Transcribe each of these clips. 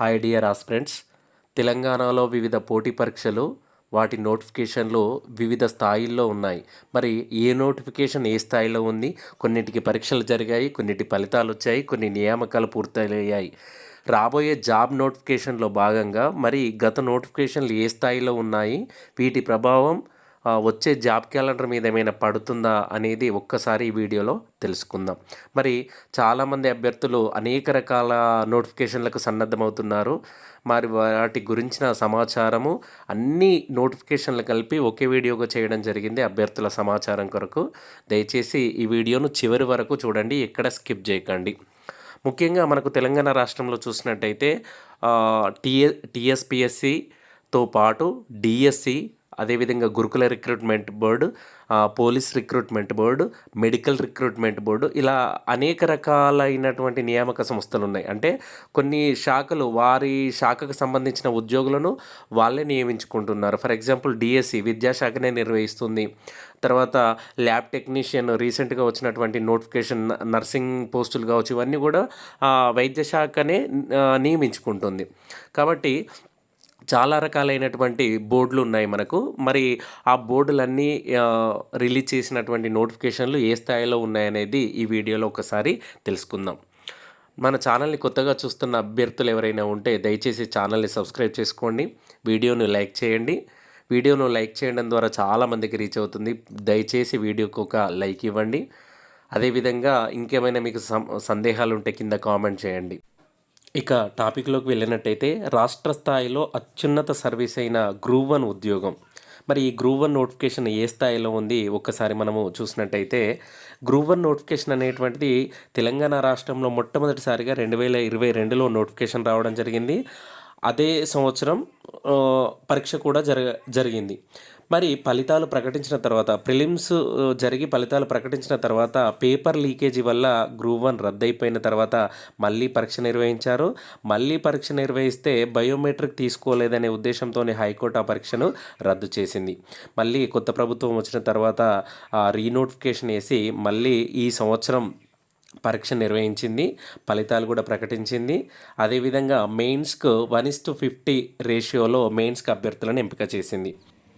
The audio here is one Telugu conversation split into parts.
హాయ్ డియర్ ఆస్పిరెంట్స్ తెలంగాణలో వివిధ పోటీ పరీక్షలు వాటి నోటిఫికేషన్లు వివిధ స్థాయిల్లో ఉన్నాయి. మరి ఏ నోటిఫికేషన్ ఏ స్థాయిలో ఉంది? కొన్నిటికి పరీక్షలు జరిగాయి కొన్నిటి ఫలితాలు వచ్చాయి కొన్ని నియామకాలు పూర్తయ్యాయి. రాబోయే జాబ్ నోటిఫికేషన్లో భాగంగా మరి గత నోటిఫికేషన్లు ఏ స్థాయిలో ఉన్నాయి? వీటి ప్రభావం వచ్చే జాబ్ క్యాలెండర్ మీద ఏమైనా పడుతుందా అనేది ఒక్కసారి ఈ వీడియోలో తెలుసుకుందాం. మరి చాలామంది అభ్యర్థులు అనేక రకాల నోటిఫికేషన్లకు సన్నద్ధమవుతున్నారు. మరి వాటి గురించిన సమాచారము అన్ని నోటిఫికేషన్లు కలిపి ఒకే వీడియోగా చేయడం జరిగింది అభ్యర్థుల సమాచారం కొరకు. దయచేసి ఈ వీడియోను చివరి వరకు చూడండి ఎక్కడ స్కిప్ చేయకండి. ముఖ్యంగా మనకు తెలంగాణ రాష్ట్రంలో చూసినట్టయితే టీఎ టీఎస్పిఎస్సితో పాటు డిఎస్సి అదేవిధంగా Gurukula recruitment board police recruitment board medical recruitment board ఇలా అనేక రకాలైనటువంటి నియామక సంస్థలు ఉన్నాయి. అంటే కొన్ని శాఖలు వారి శాఖకు సంబంధించిన ఉద్యోగులను వాళ్ళే నియమించుకుంటున్నారు. ఫర్ ఎగ్జాంపుల్ డిఎస్సి విద్యాశాఖనే నిర్వహిస్తుంది. తర్వాత ల్యాబ్ టెక్నీషియన్ రీసెంట్గా వచ్చినటువంటి నోటిఫికేషన్ నర్సింగ్ పోస్టులు కావచ్చు ఇవన్నీ కూడా వైద్య శాఖనే నియమించుకుంటుంది. కాబట్టి చాలా రకాలైనటువంటి బోర్డులు ఉన్నాయి మనకు. మరి ఆ బోర్డులన్నీ రిలీజ్ చేసినటువంటి నోటిఫికేషన్లు ఏ స్థాయిలో ఉన్నాయనేది ఈ వీడియోలో ఒకసారి తెలుసుకుందాం. మన ఛానల్ని కొత్తగా చూస్తున్న అభ్యర్థులు ఎవరైనా ఉంటే దయచేసి ఛానల్ని సబ్స్క్రైబ్ చేసుకోండి. వీడియోను లైక్ చేయండి. వీడియోను లైక్ చేయడం ద్వారా చాలామందికి రీచ్ అవుతుంది. దయచేసి వీడియోకు ఒక లైక్ ఇవ్వండి. అదేవిధంగా ఇంకేమైనా మీకు సందేహాలు ఉంటే కింద కామెంట్ చేయండి. ఇక టాపిక్లోకి వెళ్ళినట్టయితే రాష్ట్ర స్థాయిలో అత్యున్నత సర్వీస్ అయిన గ్రూవ్ వన్ ఉద్యోగం. మరి ఈ గ్రూప్ వన్ నోటిఫికేషన్ ఏ స్థాయిలో ఉంది? ఒక్కసారి మనము చూసినట్టయితే గ్రూప్ వన్ నోటిఫికేషన్ అనేటువంటిది తెలంగాణ రాష్ట్రంలో మొట్టమొదటిసారిగా రెండు వేల ఇరవై రెండులో నోటిఫికేషన్ రావడం జరిగింది. అదే సంవత్సరం పరీక్ష కూడా జరగ జరిగింది. మరి ఫలితాలు ప్రకటించిన తర్వాత ప్రిలిమ్స్ జరిగి ఫలితాలు ప్రకటించిన తర్వాత పేపర్ లీకేజీ వల్ల గ్రూప్ వన్ రద్దయిపోయిన తర్వాత మళ్ళీ పరీక్ష నిర్వహించారు. మళ్ళీ పరీక్ష నిర్వహిస్తే బయోమెట్రిక్ తీసుకోలేదనే ఉద్దేశంతోనే హైకోర్టు ఆ పరీక్షను రద్దు చేసింది. మళ్ళీ కొత్త ప్రభుత్వం వచ్చిన తర్వాత ఆ, రీనోటిఫికేషన్ వేసి మళ్ళీ ఈ సంవత్సరం పరీక్ష నిర్వహించింది. ఫలితాలు కూడా ప్రకటించింది. అదేవిధంగా మెయిన్స్కు వన్ ఇస్ టు ఫిఫ్టీ రేషియోలో మెయిన్స్కి అభ్యర్థులను ఎంపిక చేసింది.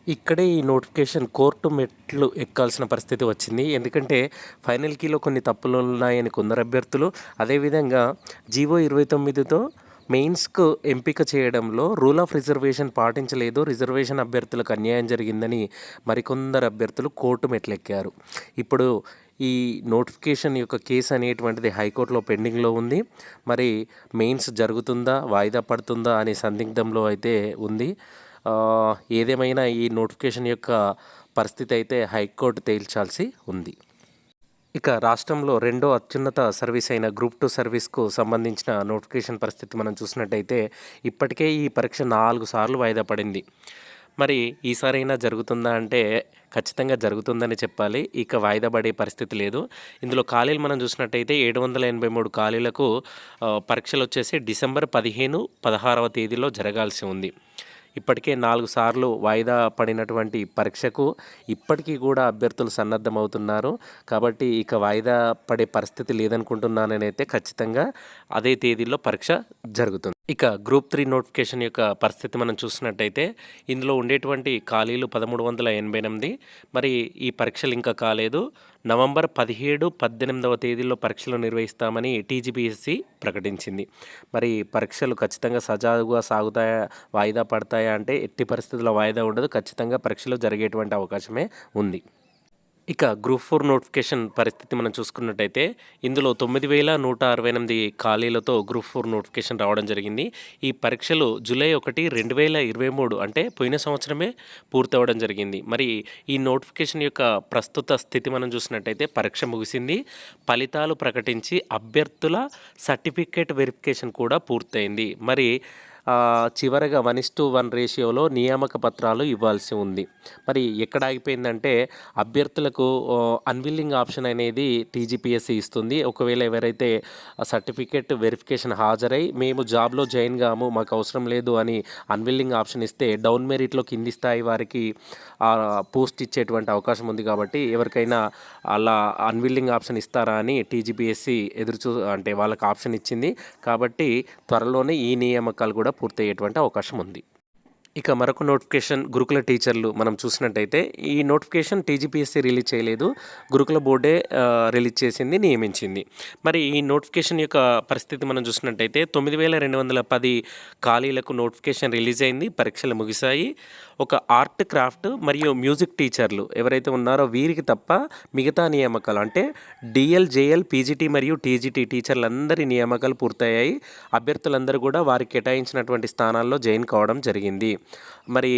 ఇక్కడే ఈ నోటిఫికేషన్ కోర్టు మెట్లు ఎక్కాల్సిన పరిస్థితి వచ్చింది. ఎందుకంటే ఫైనల్ కీలో కొన్ని తప్పులు ఉన్నాయని కొందరు అభ్యర్థులు అదేవిధంగా జీవో ఇరవై తొమ్మిదితో మెయిన్స్కు ఎంపిక చేయడంలో రూల్ ఆఫ్ రిజర్వేషన్ పాటించలేదు. రిజర్వేషన్ అభ్యర్థులకు అన్యాయం జరిగిందని మరికొందరు అభ్యర్థులు కోర్టు మెట్లెక్కారు. ఇప్పుడు ఈ నోటిఫికేషన్ యొక్క కేసు అనేటువంటిది హైకోర్టులో పెండింగ్లో ఉంది. మరి మెయిన్స్ జరుగుతుందా? వాయిదా పడుతుందా? అనే సందిగ్ధంలో అయితే ఉంది. ఏదేమైనా ఈ నోటిఫికేషన్ యొక్క పరిస్థితి అయితే హైకోర్టు తేల్చాల్సి ఉంది. ఇక రాష్ట్రంలో రెండో అత్యున్నత సర్వీస్ అయిన గ్రూప్ టూ సర్వీస్కు సంబంధించిన నోటిఫికేషన్ పరిస్థితి మనం చూసినట్టయితే ఇప్పటికే ఈ పరీక్ష నాలుగు సార్లు వాయిదా పడింది. మరి ఈసారైనా జరుగుతుందా అంటే ఖచ్చితంగా జరుగుతుందని చెప్పాలి. ఇక వాయిదా పడే పరిస్థితి లేదు. ఇందులో ఖాళీలు మనం చూసినట్టయితే ఏడు వందల ఎనభై మూడు ఖాళీలకు పరీక్షలు వచ్చేసి డిసెంబర్ పదిహేను పదహారవ తేదీలో జరగాల్సి ఉంది. ఇప్పటికే నాలుగు సార్లు వాయిదా పడినటువంటి పరీక్షకు ఇప్పటికీ కూడా అభ్యర్థులు సన్నద్ధమవుతున్నారు. కాబట్టి ఇక వాయిదా పడే పరిస్థితి లేదనుకుంటున్నానని అయితే ఖచ్చితంగా అదే తేదీలో పరీక్ష జరుగుతుంది. ఇక గ్రూప్ త్రీ నోటిఫికేషన్ యొక్క పరిస్థితి మనం చూసినట్టయితే ఇందులో ఉండేటువంటి ఖాళీలు పదమూడు వందల ఎనభై ఎనిమిది మరి ఈ పరీక్షలు ఇంకా కాలేదు. నవంబర్ పదిహేడు పద్దెనిమిదవ తేదీలో పరీక్షలు నిర్వహిస్తామని టీజీపీఎస్సీ ప్రకటించింది. మరి పరీక్షలు ఖచ్చితంగా సజావుగా సాగుతాయా వాయిదా పడతాయా అంటే ఎట్టి పరిస్థితుల్లో వాయిదా ఉండదు. ఖచ్చితంగా పరీక్షలు జరిగేటువంటి అవకాశమే ఉంది. ఇక గ్రూప్ ఫోర్ నోటిఫికేషన్ పరిస్థితి మనం చూసుకున్నట్టయితే ఇందులో తొమ్మిది వేల నూట అరవై ఎనిమిది ఖాళీలతో గ్రూప్ ఫోర్ నోటిఫికేషన్ రావడం జరిగింది. ఈ పరీక్షలు జూలై ఒకటి రెండు వేల ఇరవై మూడు అంటే పోయిన సంవత్సరమే పూర్తవడం జరిగింది. మరి ఈ నోటిఫికేషన్ యొక్క ప్రస్తుత స్థితి మనం చూసినట్టయితే పరీక్ష ముగిసింది. ఫలితాలు ప్రకటించి అభ్యర్థుల సర్టిఫికేట్ వెరిఫికేషన్ కూడా పూర్తయింది. మరి చివరగా వన్ ఇస్ టు వన్ రేషియోలో నియామక పత్రాలు ఇవ్వాల్సి ఉంది. మరి ఎక్కడ ఆగిపోయిందంటే అభ్యర్థులకు అన్విల్లింగ్ ఆప్షన్ అనేది టీజీపీఎస్సీ ఇస్తుంది. ఒకవేళ ఎవరైతే సర్టిఫికేట్ వెరిఫికేషన్ హాజరై మేము జాబ్లో జాయిన్ కాము మాకు అవసరం లేదు అని అన్విల్లింగ్ ఆప్షన్ ఇస్తే డౌన్ మెరిట్లో కింది స్థాయి వారికి పోస్ట్ ఇచ్చేటువంటి అవకాశం ఉంది కాబట్టి ఎవరికైనా అలా అన్విల్లింగ్ ఆప్షన్ ఇస్తారా అని టీజీపీఎస్సీ ఎదురు చూ అంటే వాళ్ళకి ఆప్షన్ ఇచ్చింది. కాబట్టి త్వరలోనే ఈ నియామకాలు కూడా పూర్తయ్యేటువంటి అవకాశం ఉంది. ఇక మరొక నోటిఫికేషన్ గురుకుల టీచర్లు మనం చూసినట్టయితే ఈ నోటిఫికేషన్ టీజీపీఎస్సీ రిలీజ్ చేయలేదు. గురుకుల బోర్డే రిలీజ్ చేసింది నియమించింది. మరి ఈ నోటిఫికేషన్ యొక్క పరిస్థితి మనం చూసినట్టయితే తొమ్మిది వేల రెండు వందల పది ఖాళీలకు నోటిఫికేషన్ రిలీజ్ అయింది పరీక్షలు ముగిశాయి. ఒక ఆర్ట్ క్రాఫ్ట్ మరియు మ్యూజిక్ టీచర్లు ఎవరైతే ఉన్నారో వీరికి తప్ప మిగతా నియామకాలు అంటే డిఎల్ జేఎల్ పీజీటీ మరియు టీజీటీ టీచర్లందరి నియామకాలు పూర్తయ్యాయి. అభ్యర్థులందరూ కూడా వారికి కేటాయించినటువంటి స్థానాల్లో జాయిన్ కావడం జరిగింది. మరి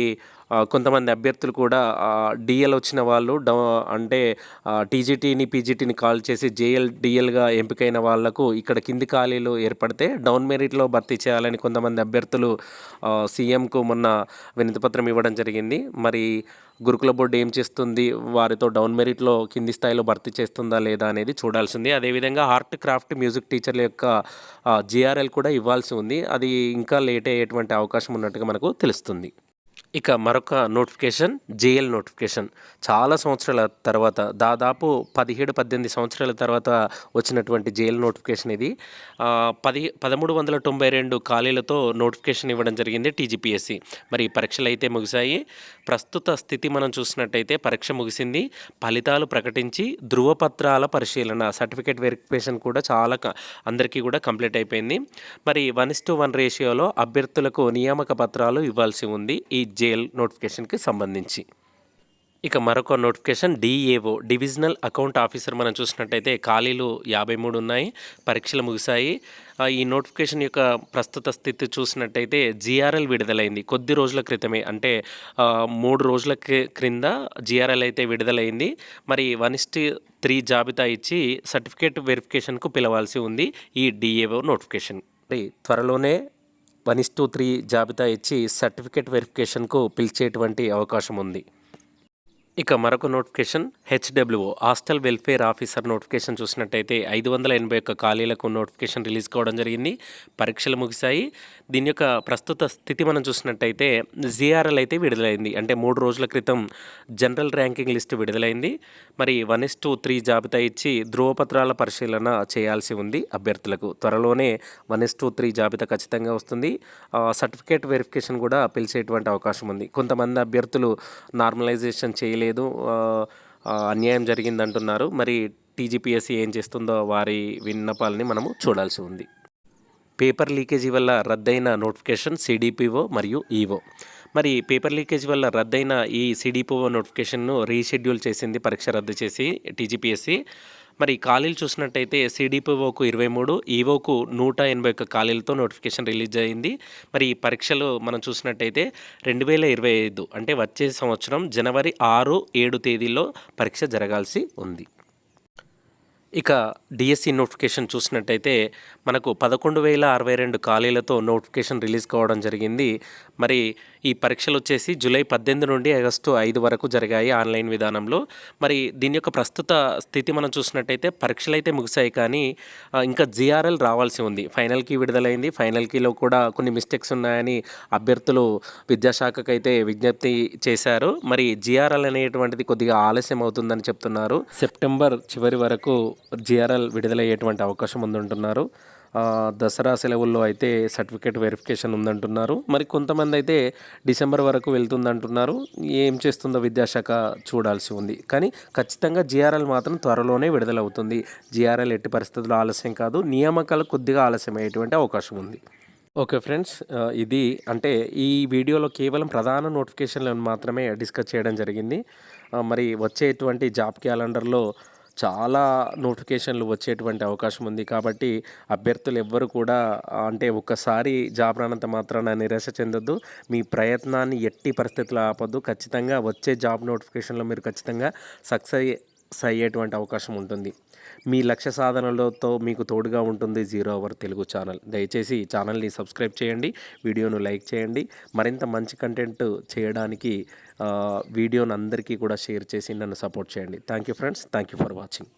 కొంతమంది అభ్యర్థులు కూడా డిఎల్ వచ్చిన వాళ్ళు డౌ అంటే టీజీటీని పీజీటీని కాల్ చేసి జేఎల్ డిఎల్గా ఎంపికైన వాళ్ళకు ఇక్కడ కింది ఖాళీలు ఏర్పడితే డౌన్ మెరిట్లో భర్తీ చేయాలని కొంతమంది అభ్యర్థులు సీఎంకు మొన్న వినతిపత్రం ఇవ్వడం జరిగింది. మరి గురుకుల బోర్డు ఏం చేస్తుంది? వారితో డౌన్ మెరిట్లో కింది స్థాయిలో భర్తీ చేస్తుందా లేదా అనేది చూడాల్సింది. అదేవిధంగా ఆర్ట్ క్రాఫ్ట్ మ్యూజిక్ టీచర్ల యొక్క జిఆర్ఎల్ కూడా ఇవ్వాల్సి ఉంది. అది ఇంకా లేట్ అయ్యేటువంటి అవకాశం ఉన్నట్టుగా మనకు తెలుస్తుంది. ఇక మరొక నోటిఫికేషన్ జేఎల్ నోటిఫికేషన్. చాలా సంవత్సరాల తర్వాత దాదాపు పదిహేడు పద్దెనిమిది సంవత్సరాల తర్వాత వచ్చినటువంటి జేఎల్ నోటిఫికేషన్ ఇది. పది పదమూడు వందల తొంభై రెండు ఖాళీలతో నోటిఫికేషన్ ఇవ్వడం జరిగింది టీజీపీఎస్సి. మరి పరీక్షలు అయితే ముగిశాయి. ప్రస్తుత స్థితి మనం చూసినట్టయితే పరీక్ష ముగిసింది. ఫలితాలు ప్రకటించి ధృవపత్రాల పరిశీలన సర్టిఫికేట్ వెరిఫికేషన్ కూడా చాలా క- అందరికీ కూడా కంప్లీట్ అయిపోయింది. మరి వన్ ఇస్ టు వన్ రేషియోలో అభ్యర్థులకు నియామక పత్రాలు ఇవ్వాల్సి ఉంది. ఈ జైల్ నోటిఫికేషన్కి సంబంధించి. ఇక మరొక notification DAO divisional account officer మనం చూసినట్టయితే ఖాళీలు యాభై మూడు ఉన్నాయి పరీక్షలు ముగిశాయి. ఈ నోటిఫికేషన్ యొక్క ప్రస్తుత స్థితి చూసినట్టయితే జిఆర్ఎల్ విడుదలైంది కొద్ది రోజుల క్రితమే. అంటే మూడు రోజుల క్రింద జిఆర్ఎల్ అయితే విడుదలైంది. మరి వన్ త్రీ జాబితా ఇచ్చి సర్టిఫికేట్ వెరిఫికేషన్కు పిలవాల్సి ఉంది ఈ డిఏఓ నోటిఫికేషన్. త్వరలోనే వన్ ఇస్ టూ త్రీ జాబితా ఇచ్చి సర్టిఫికేట్ వెరిఫికేషన్కు పిలిచేటువంటి అవకాశం ఉంది. ఇక మరొక notification HWO hostel welfare officer notification చూసినట్టయితే ఐదు వందల ఎనభై ఒక్క ఖాళీలకు నోటిఫికేషన్ రిలీజ్ కావడం జరిగింది. పరీక్షలు ముగిశాయి. దీని యొక్క ప్రస్తుత స్థితి మనం చూసినట్టయితే జిఆర్ఎల్ అయితే విడుదలైంది. అంటే మూడు రోజుల క్రితం జనరల్ ర్యాంకింగ్ లిస్ట్ విడుదలైంది. మరి వన్ ఇస్ టూ త్రీ జాబితా ఇచ్చి ధృవపత్రాల పరిశీలన చేయాల్సి ఉంది అభ్యర్థులకు. త్వరలోనే వన్ ఇస్ టూ త్రీ జాబితా ఖచ్చితంగా వస్తుంది. సర్టిఫికేట్ వెరిఫికేషన్ కూడా పిలిచేటువంటి అవకాశం ఉంది. కొంతమంది అభ్యర్థులు నార్మలైజేషన్ చేయలేదు లేదు. అన్యాయం జరిగిందంటున్నారు. మరి టీజీపీఎస్సీ ఏం చేస్తుందో వారి విన్నపాలని మనము చూడాల్సి ఉంది. పేపర్ లీకేజీ వల్ల రద్దయిన నోటిఫికేషన్ సిడిపిఓ మరియు ఈఓ మరి పేపర్ లీకేజ్ వల్ల రద్దయిన ఈ సిడిపో నోటిఫికేషన్ను రీషెడ్యూల్ చేసింది పరీక్ష రద్దు చేసి టీజీపీఎస్సీ. మరి ఖాళీలు చూసినట్టయితే సిడిపిఓకు ఇరవై మూడు ఈవోకు నూట ఎనభై ఒక్క ఖాళీలతో నోటిఫికేషన్ రిలీజ్ అయింది. మరి ఈ పరీక్షలు మనం చూసినట్టయితే రెండు వేల ఇరవై ఐదు అంటే వచ్చే సంవత్సరం జనవరి ఆరు ఏడు తేదీల్లో పరీక్ష జరగాల్సి ఉంది. ఇక డిఎస్సి నోటిఫికేషన్ చూసినట్టయితే మనకు పదకొండు వేల అరవై రెండు ఖాళీలతో నోటిఫికేషన్ రిలీజ్ కావడం జరిగింది. మరి ఈ పరీక్షలు వచ్చేసి జూలై పద్దెనిమిది నుండి ఆగస్టు ఐదు వరకు జరిగాయి ఆన్లైన్ విధానంలో. మరి దీని యొక్క ప్రస్తుత స్థితి మనం చూసినట్టయితే పరీక్షలు అయితే ముగిశాయి కానీ ఇంకా జిఆర్ఎల్ రావాల్సి ఉంది. ఫైనల్కి విడుదలైంది. ఫైనల్ కీలో కూడా కొన్ని మిస్టేక్స్ ఉన్నాయని అభ్యర్థులు విద్యాశాఖకు అయితే విజ్ఞప్తి చేశారు. మరి జిఆర్ఎల్ అనేటువంటిది కొద్దిగా ఆలస్యం అవుతుందని చెప్తున్నారు. సెప్టెంబర్ చివరి వరకు జిఆర్ఎల్ విడుదలయ్యేటువంటి అవకాశం ఉందంటున్నారు దసరా సెలవుల్లో అయితే సర్టిఫికేట్ వెరిఫికేషన్ ఉందంటున్నారు. మరి కొంతమంది అయితే డిసెంబర్ వరకు వెళ్తుందంటున్నారు. ఏం చేస్తుందో విద్యాశాఖ చూడాల్సి ఉంది. కానీ ఖచ్చితంగా జిఆర్ఎల్ మాత్రం త్వరలోనే విడుదలవుతుంది. జిఆర్ఎల్ ఎట్టి పరిస్థితుల్లో ఆలస్యం కాదు. నియామకాలు కొద్దిగా ఆలస్యం అయ్యేటువంటి అవకాశం ఉంది. ఓకే ఫ్రెండ్స్ ఇది అంటే ఈ వీడియోలో కేవలం ప్రధాన నోటిఫికేషన్లను మాత్రమే డిస్కస్ చేయడం జరిగింది. మరి వచ్చేటువంటి జాబ్ క్యాలెండర్లో చాలా నోటిఫికేషన్లు వచ్చేటువంటి అవకాశం ఉంది. కాబట్టి అభ్యర్థులు ఎవ్వరు కూడా అంటే ఒక్కసారి జాబ్ రానంత మాత్రాన నిరాశ చెందొద్దు. మీ ప్రయత్నాన్ని ఎట్టి పరిస్థితులు ఆపొద్దు. ఖచ్చితంగా వచ్చే జాబ్ నోటిఫికేషన్లో మీరు ఖచ్చితంగా సక్సెస్ అయ్యేటువంటి అవకాశం ఉంటుంది. మీ లక్ష్య సాధనలతో మీకు తోడుగా ఉంటుంది జీరో అవర్ తెలుగు ఛానల్. దయచేసి ఛానల్ని సబ్స్క్రైబ్ చేయండి వీడియోను లైక్ చేయండి. మరింత మంచి కంటెంట్ చేయడానికి వీడియోను అందరికీ కూడా షేర్ చేసి నన్ను సపోర్ట్ చేయండి. Thank you friends. Thank you for watching.